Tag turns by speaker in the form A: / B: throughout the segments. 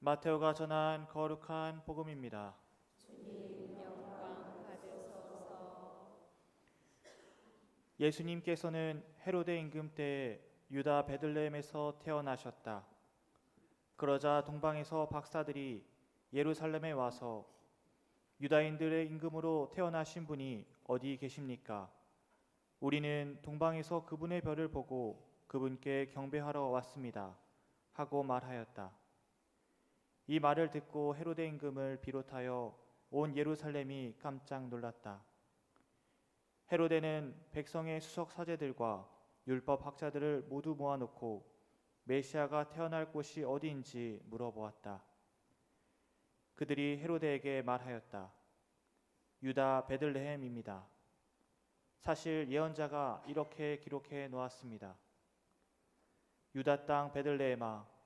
A: 마테오가 전한 거룩한 복음입니다. 예수님께서는 헤로데 임금 때 유다 베들레헴에서 태어나셨다. 그러자 동방에서 박사들이 예루살렘에 와서 유다인들의 임금으로 태어나신 분이 어디 계십니까? 우리는 동방에서 그분의 별을 보고 그분께 경배하러 왔습니다. 하고 말하였다. 이 말을 듣고 헤로데 임금을 비롯하여 온 예루살렘이 깜짝 놀랐다. 헤로데는 백성의 수석 사제들과 율법 학자들을 모두 모아놓고 메시아가 태어날 곳이 어디인지 물어보았다. 그들이 헤로데에게 말하였다. 유다 베들레헴입니다. 사실 예언자가 이렇게 기록해 놓았습니다. 유다 땅 베들레헴아,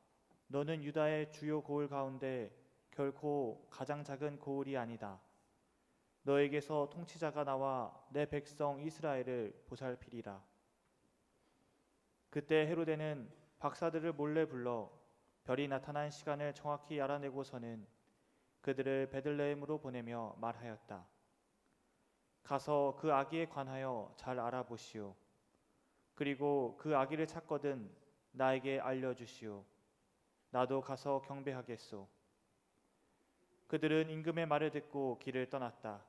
A: 너는 유다의 주요 고을 가운데 결코 가장 작은 고을이 아니다. 너에게서 통치자가 나와 내 백성 이스라엘을 보살피리라. 그때 헤로데는 박사들을 몰래 불러 별이 나타난 시간을 정확히 알아내고서는 그들을 베들레헴으로 보내며 말하였다. 가서 그 아기에 관하여 잘 알아보시오. 그리고 그 아기를 찾거든 나에게 알려주시오. 나도 가서 경배하겠소. 그들은 임금의 말을 듣고 길을 떠났다.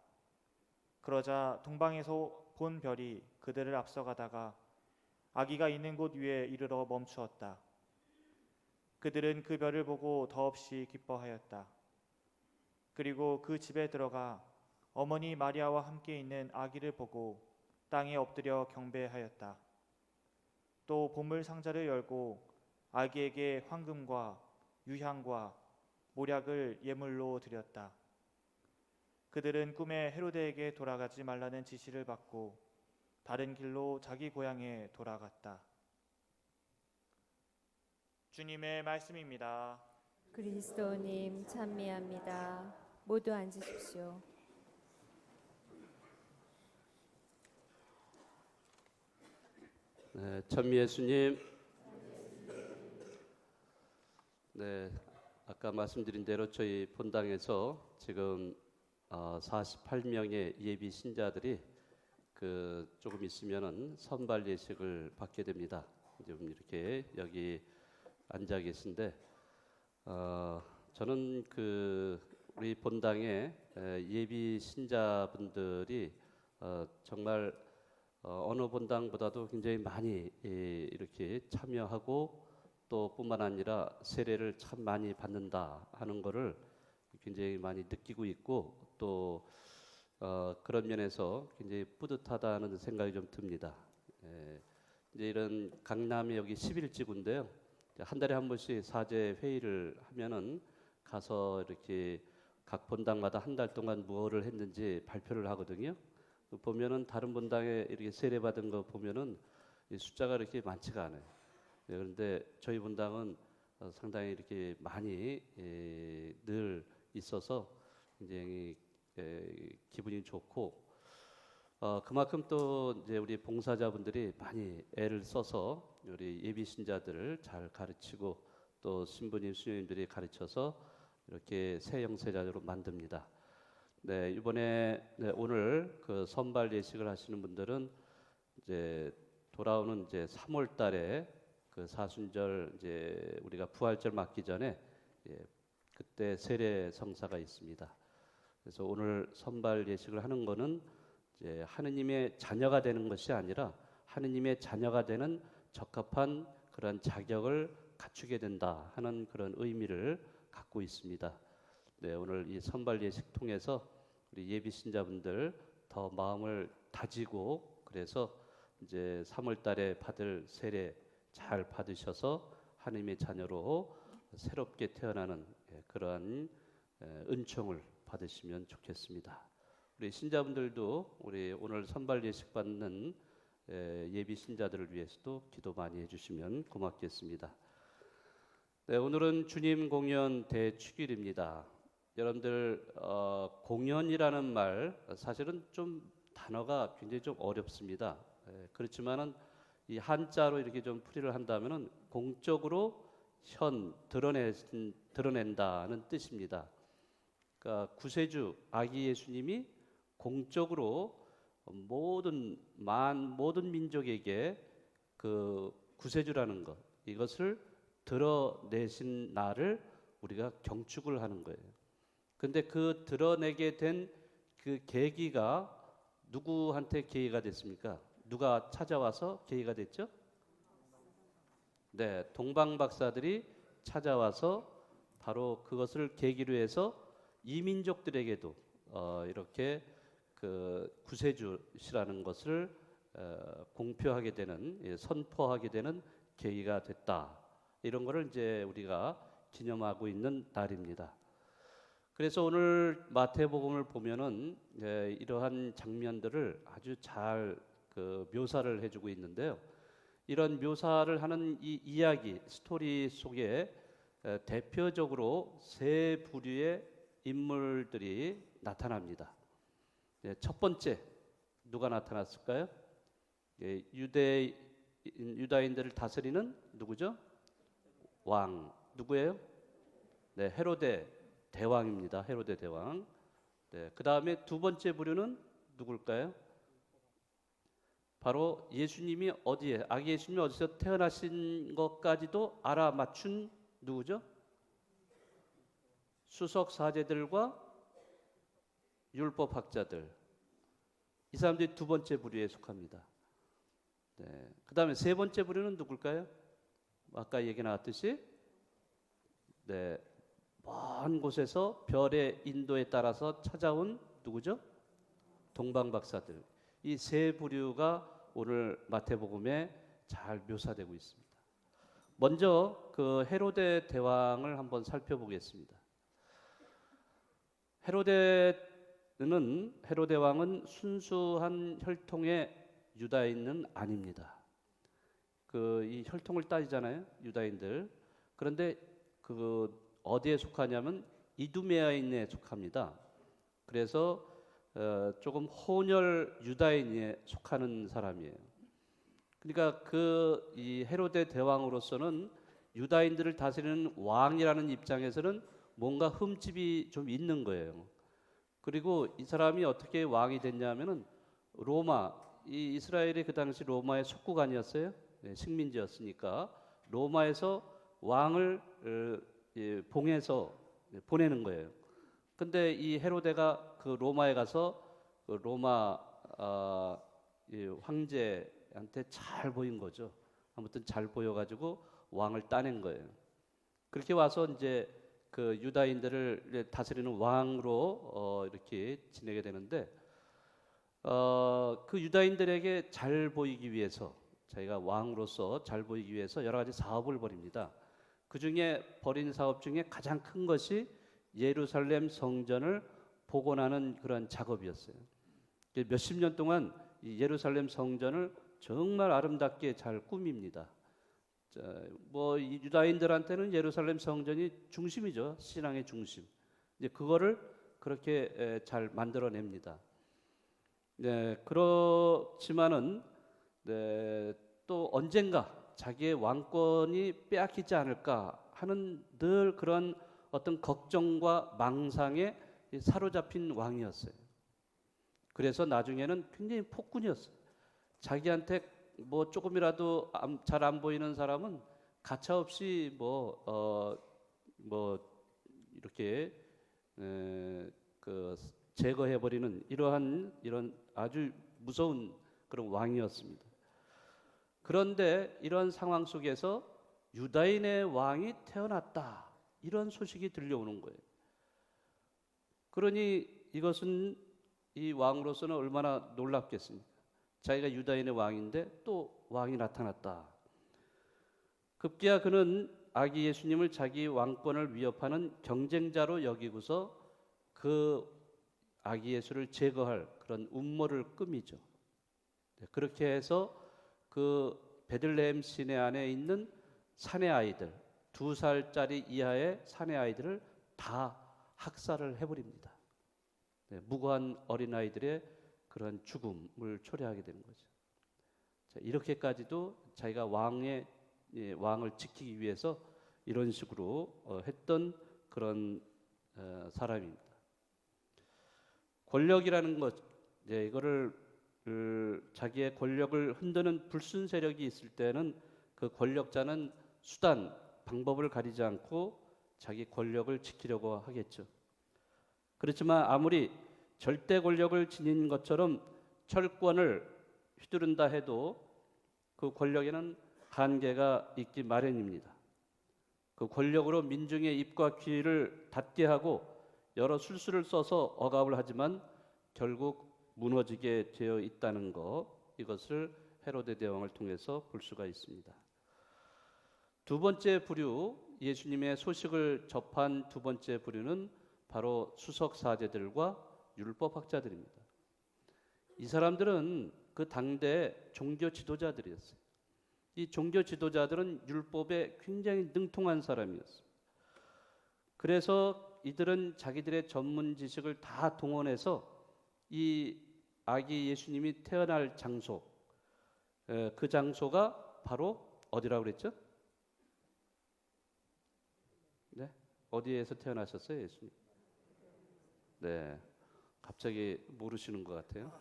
A: 그러자 동방에서 본 별이 그들을 앞서가다가 아기가 있는 곳 위에 이르러 멈추었다. 그들은 그 별을 보고 더없이 기뻐하였다. 그리고 그 집에 들어가 어머니 마리아와 함께 있는 아기를 보고 땅에 엎드려 경배하였다. 또 보물 상자를 열고 아기에게 황금과 유향과 모략을 예물로 드렸다. 그들은 꿈에 헤로데에게 돌아가지 말라는 지시를 받고 다른 길로 자기 고향에 돌아갔다. 주님의 말씀입니다.
B: 그리스도님 찬미합니다. 모두 앉으십시오.
C: 네, 천미 예수님. 네, 아까 말씀드린 대로 저희 본당에서 지금 어, 48명의 예비 신자들이 그 조금 있으면은 선발 예식을 받게 됩니다. 지금 이렇게 여기 앉아 계신데 어, 저는 그 우리 본당의 에, 예비 신자분들이 어, 정말 어, 어느 본당보다도 굉장히 많이 예, 이렇게 참여하고 또 뿐만 아니라 세례를 참 많이 받는다 하는 거를 굉장히 많이 느끼고 있고 또 어, 그런 면에서 굉장히 뿌듯하다는 생각이 좀 듭니다. 예, 이제 이런 강남이 여기 11지구인데요. 한 달에 한 번씩 사제 회의를 하면은 가서 이렇게 각 본당마다 한 달 동안 무엇을 했는지 발표를 하거든요. 그 보면은 다른 본당에 이렇게 세례 받은 거 보면은 이 숫자가 이렇게 많지가 않아요. 예, 그런데 저희 본당은 어, 상당히 이렇게 많이 예, 늘 있어서 굉장히 예, 기분이 좋고 어, 그만큼 또 이제 우리 봉사자분들이 많이 애를 써서 우리 예비 신자들을 잘 가르치고 또 신부님 수녀님들이 가르쳐서 이렇게 새 영세자로 만듭니다. 네 이번에 네, 오늘 그 선발 예식을 하시는 분들은 이제 돌아오는 이제 3월달에 그 사순절 이제 우리가 부활절 맞기 전에 예, 그때 세례 성사가 있습니다. 그래서 오늘 선발 예식을 하는 거는 이제 하느님의 자녀가 되는 것이 아니라 하느님의 자녀가 되는 적합한 그런 자격을 갖추게 된다 하는 그런 의미를 갖고 있습니다. 네, 오늘 이 선발 예식 통해서 우리 예비 신자분들 더 마음을 다지고 그래서 이제 3월 달에 받을 세례 잘 받으셔서 하나님의 자녀로 새롭게 태어나는 예, 그러한 예, 은총을 받으시면 좋겠습니다. 우리 신자분들도 우리 오늘 선발 예식 받는 예, 예비 신자들을 위해서도 기도 많이 해주시면 고맙겠습니다. 네, 오늘은 주님 공연 대축일입니다. 여러분들 어, 공연이라는 말 사실은 좀 단어가 굉장히 좀 어렵습니다. 예, 그렇지만은 이 한자로 이렇게 좀 풀이를 한다면은 공적으로 현 드러내 드러낸다는 뜻입니다. 그러니까 구세주 아기 예수님이 공적으로 모든 만 모든 민족에게 그 구세주라는 것 이것을 드러내신 날을 우리가 경축을 하는 거예요. 근데 그 드러내게 된 그 계기가 누구한테 계기가 됐습니까? 누가 찾아와서 계기가 됐죠? 네, 동방 박사들이 찾아와서 바로 그것을 계기로 해서 이민족들에게도 어, 이렇게 그 구세주시라는 것을 어, 공표하게 되는 예, 선포하게 되는 계기가 됐다. 이런 거를 이제 우리가 기념하고 있는 날입니다. 그래서 오늘 마태복음을 보면은 예, 이러한 장면들을 아주 잘 그 묘사를 해주고 있는데요. 이런 묘사를 하는 이 이야기 스토리 속에 에, 대표적으로 세 부류의 인물들이 나타납니다. 예, 첫 번째 누가 나타났을까요? 예, 유대 유다인들을 다스리는 누구죠? 왕 누구예요? 네, 헤로데 대왕입니다. 헤로데 대왕. 네, 그 다음에 두 번째 부류는 누굴까요? 바로 예수님이 어디에 아기 예수님이 어디서 태어나신 것까지도 알아맞춘 누구죠? 수석 사제들과 율법 학자들 이 사람들이 두 번째 부류에 속합니다. 네. 그 다음에 세 번째 부류는 누굴까요? 아까 얘기 나왔듯이 네. 먼 곳에서 별의 인도에 따라서 찾아온 누구죠? 동방 박사들. 이 세 부류가 오늘 마태복음에 잘 묘사되고 있습니다. 먼저 그 헤로데 대왕을 한번 살펴보겠습니다. 헤로데는 헤로데 왕은 순수한 혈통의 유다인은 아닙니다. 그 이 혈통을 따지잖아요, 유다인들. 그런데 그 어디에 속하냐면 이두메아인에 속합니다. 그래서 어, 조금 혼혈 유다인에 속하는 사람이에요. 그러니까 그 이 헤로데 대왕으로서는 유다인들을 다스리는 왕이라는 입장에서는 뭔가 흠집이 좀 있는 거예요. 그리고 이 사람이 어떻게 왕이 됐냐면은 로마 이 이스라엘이 그 당시 로마의 속국 아니었어요? 네, 식민지였으니까 로마에서 왕을 어, 예, 봉해서 보내는 거예요. 근데 이 헤로데가 그 로마에 가서 그 로마 아, 이 황제한테 잘 보인 거죠. 아무튼 잘 보여가지고 왕을 따낸 거예요. 그렇게 와서 이제 그 유다인들을 다스리는 왕으로 어, 이렇게 지내게 되는데 어, 그 유다인들에게 잘 보이기 위해서 자기가 왕으로서 잘 보이기 위해서 여러 가지 사업을 벌입니다. 그 중에 벌인 사업 중에 가장 큰 것이 예루살렘 성전을 복원하는 그런 작업이었어요. 몇십 년 동안 이 예루살렘 성전을 정말 아름답게 잘 꾸밉니다. 자, 뭐 유다인들한테는 예루살렘 성전이 중심이죠. 신앙의 중심. 이제 그거를 그렇게 에, 잘 만들어냅니다. 네, 그렇지만은 네, 또 언젠가 자기의 왕권이 빼앗기지 않을까 하는 늘 그런 어떤 걱정과 망상에 사로잡힌 왕이었어요. 그래서 나중에는 굉장히 폭군이었어요. 자기한테 뭐 조금이라도 잘 안 보이는 사람은 가차없이 뭐 어 뭐 이렇게 에, 그 제거해 버리는 이러한 이런 아주 무서운 그런 왕이었습니다. 그런데 이런 상황 속에서 유다인의 왕이 태어났다. 이런 소식이 들려오는 거예요. 그러니 이것은 이 왕으로서는 얼마나 놀랍겠습니까? 자기가 유다인의 왕인데 또 왕이 나타났다. 급기야 그는 아기 예수님을 자기 왕권을 위협하는 경쟁자로 여기고서 그 아기 예수를 제거할 그런 음모를 꾸미죠. 네, 그렇게 해서 그 베들레헴 시내 안에 있는 사내 아이들 두 살짜리 이하의 사내 아이들을 다 학살을 해버립니다. 네, 무고한 어린 아이들의 그런 죽음을 초래하게 되는 거죠. 자, 이렇게까지도 자기가 왕의 예, 왕을 지키기 위해서 이런 식으로 어, 했던 그런 어, 사람입니다. 권력이라는 것, 이제 이거를 을, 자기의 권력을 흔드는 불순 세력이 있을 때는 그 권력자는 수단, 방법을 가리지 않고 자기 권력을 지키려고 하겠죠. 그렇지만 아무리 절대 권력을 지닌 것처럼 철권을 휘두른다 해도 그 권력에는 한계가 있기 마련입니다. 그 권력으로 민중의 입과 귀를 닫게 하고 여러 술수를 써서 억압을 하지만 결국 무너지게 되어 있다는 것 이것을 헤로데 대왕을 통해서 볼 수가 있습니다. 두 번째 부류 예수님의 소식을 접한 두 번째 부류는 바로 수석 사제들과 율법 학자들입니다. 이 사람들은 그 당대 종교 지도자들이었어요. 이 종교 지도자들은 율법에 굉장히 능통한 사람이었어요. 그래서 이들은 자기들의 전문 지식을 다 동원해서 이 아기 예수님이 태어날 장소, 에, 그 장소가 바로 어디라고 그랬죠? 네, 어디에서 태어나셨어요, 예수님? 네, 갑자기 모르시는 것 같아요.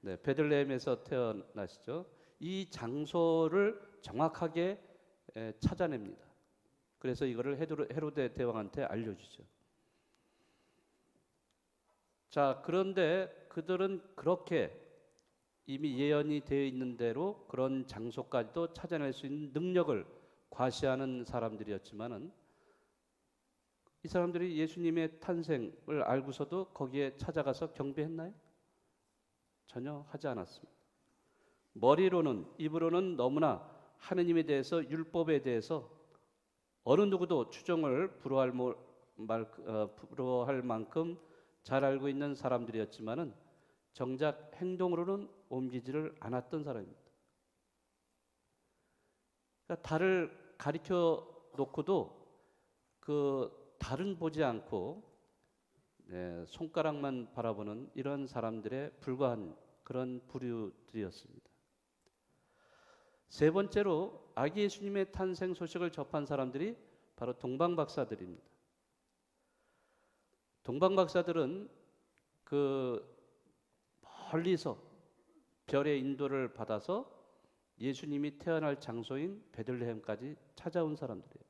C: 네, 베들레헴에서 태어나시죠. 이 장소를 정확하게 에, 찾아냅니다. 그래서 이거를 헤로데 대왕한테 알려주죠. 자, 그런데 그들은 그렇게 이미 예언이 되어 있는 대로 그런 장소까지도 찾아낼 수 있는 능력을 과시하는 사람들이었지만은 이 사람들이 예수님의 탄생을 알고서도 거기에 찾아가서 경배했나요? 전혀 하지 않았습니다. 머리로는 입으로는 너무나 하느님에 대해서 율법에 대해서 어느 누구도 추정을 불허할, 모- 말, 어, 불허할 만큼 잘 알고 있는 사람들이었지만은 정작 행동으로는 옮기지를 않았던 사람입니다. 그러니까 달을 가리켜 놓고도 그 달은 보지 않고 네, 손가락만 바라보는 이런 사람들에 불과한 그런 부류들이었습니다. 세 번째로 아기 예수님의 탄생 소식을 접한 사람들이 바로 동방 박사들입니다. 동방 박사들은 그 멀리서 별의 인도를 받아서 예수님이 태어날 장소인 베들레헴까지 찾아온 사람들이에요.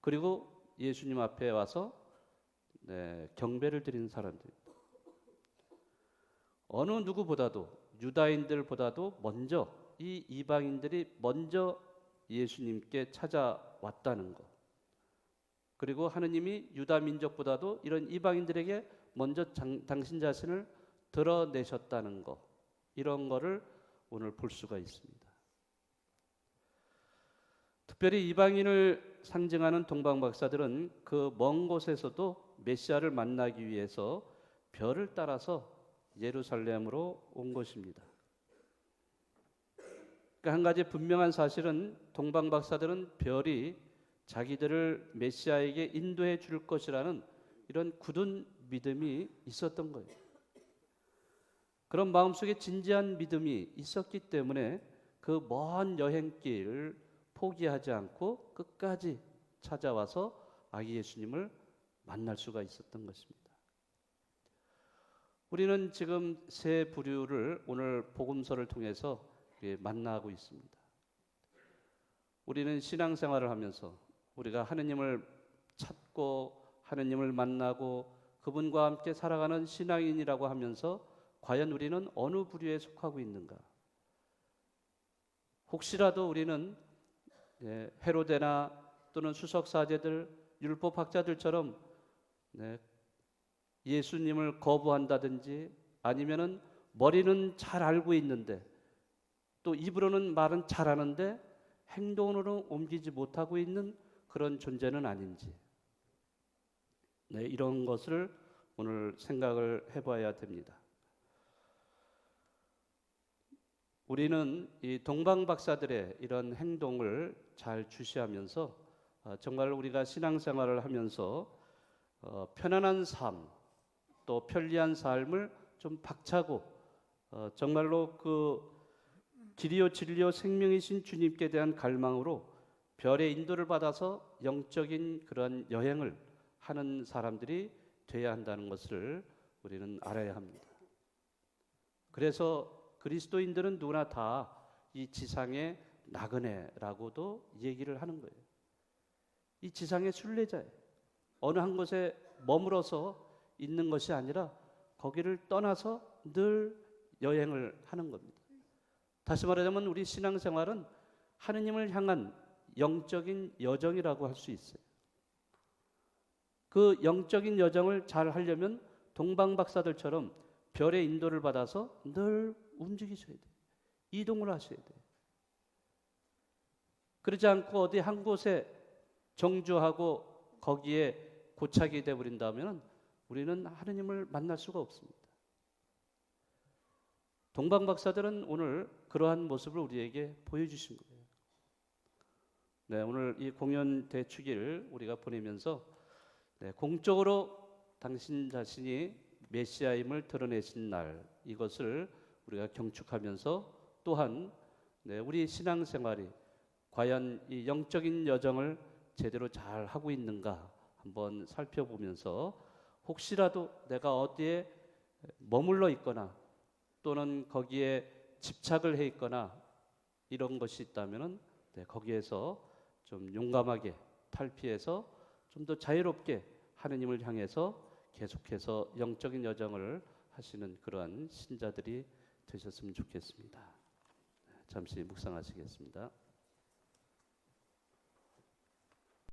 C: 그리고 예수님 앞에 와서 네, 경배를 드린 사람들입니다. 어느 누구보다도 유다인들보다도 먼저 이 이방인들이 먼저 예수님께 찾아왔다는 것. 그리고 하느님이 유다 민족보다도 이런 이방인들에게 먼저 장, 당신 자신을 드러내셨다는 것. 이런 거를 오늘 볼 수가 있습니다. 특별히 이방인을 상징하는 동방 박사들은 그 먼 곳에서도 메시아를 만나기 위해서 별을 따라서 예루살렘으로 온 것입니다. 그러니까 한 가지 분명한 사실은 동방 박사들은 별이 자기들을 메시아에게 인도해 줄 것이라는 이런 굳은 믿음이 있었던 거예요. 그런 마음속에 진지한 믿음이 있었기 때문에 그 먼 여행길을 포기하지 않고 끝까지 찾아와서 아기 예수님을 만날 수가 있었던 것입니다. 우리는 지금 세 부류를 오늘 복음서를 통해서 예, 만나고 있습니다. 우리는 신앙생활을 하면서 우리가 하느님을 찾고 하느님을 만나고 그분과 함께 살아가는 신앙인이라고 하면서 과연 우리는 어느 부류에 속하고 있는가? 혹시라도 우리는 예, 헤로데나 또는 수석 사제들, 율법 학자들처럼 네, 예수님을 거부한다든지 아니면은 머리는 잘 알고 있는데 또 입으로는 말은 잘하는데 행동으로는 옮기지 못하고 있는 그런 존재는 아닌지 네, 이런 것을 오늘 생각을 해봐야 됩니다. 우리는 이 동방 박사들의 이런 행동을 잘 주시하면서 어, 정말 우리가 신앙생활을 하면서 어, 편안한 삶, 또 편리한 삶을 좀 박차고 어, 정말로 그 길이요 진리요 생명이신 주님께 대한 갈망으로 별의 인도를 받아서 영적인 그런 여행을 하는 사람들이 돼야 한다는 것을 우리는 알아야 합니다. 그래서 그리스도인들은 누구나 다 이 지상의 나그네라고도 얘기를 하는 거예요. 이 지상의 순례자예요. 어느 한 곳에 머물어서 있는 것이 아니라 거기를 떠나서 늘 여행을 하는 겁니다. 다시 말하자면 우리 신앙생활은 하느님을 향한 영적인 여정이라고 할 수 있어요. 그 영적인 여정을 잘 하려면 동방 박사들처럼 별의 인도를 받아서 늘 움직이셔야 돼요. 이동을 하셔야 돼요. 그러지 않고 어디 한 곳에 정주하고 거기에 고착이 돼 버린다면 우리는 하느님을 만날 수가 없습니다. 동방 박사들은 오늘 그러한 모습을 우리에게 보여주신 거예요. 네, 오늘 이 공연 대축일 우리가 보내면서 네, 공적으로 당신 자신이 메시아임을 드러내신 날 이것을 우리가 경축하면서 또한 네, 우리 신앙생활이 과연 이 영적인 여정을 제대로 잘 하고 있는가 한번 살펴보면서 혹시라도 내가 어디에 머물러 있거나 또는 거기에 집착을 해 있거나 이런 것이 있다면은 네, 거기에서 좀 용감하게 탈피해서 좀 더 자유롭게 하느님을 향해서 계속해서 영적인 여정을 하시는 그러한 신자들이 되셨으면 좋겠습니다. 잠시 묵상하시겠습니다.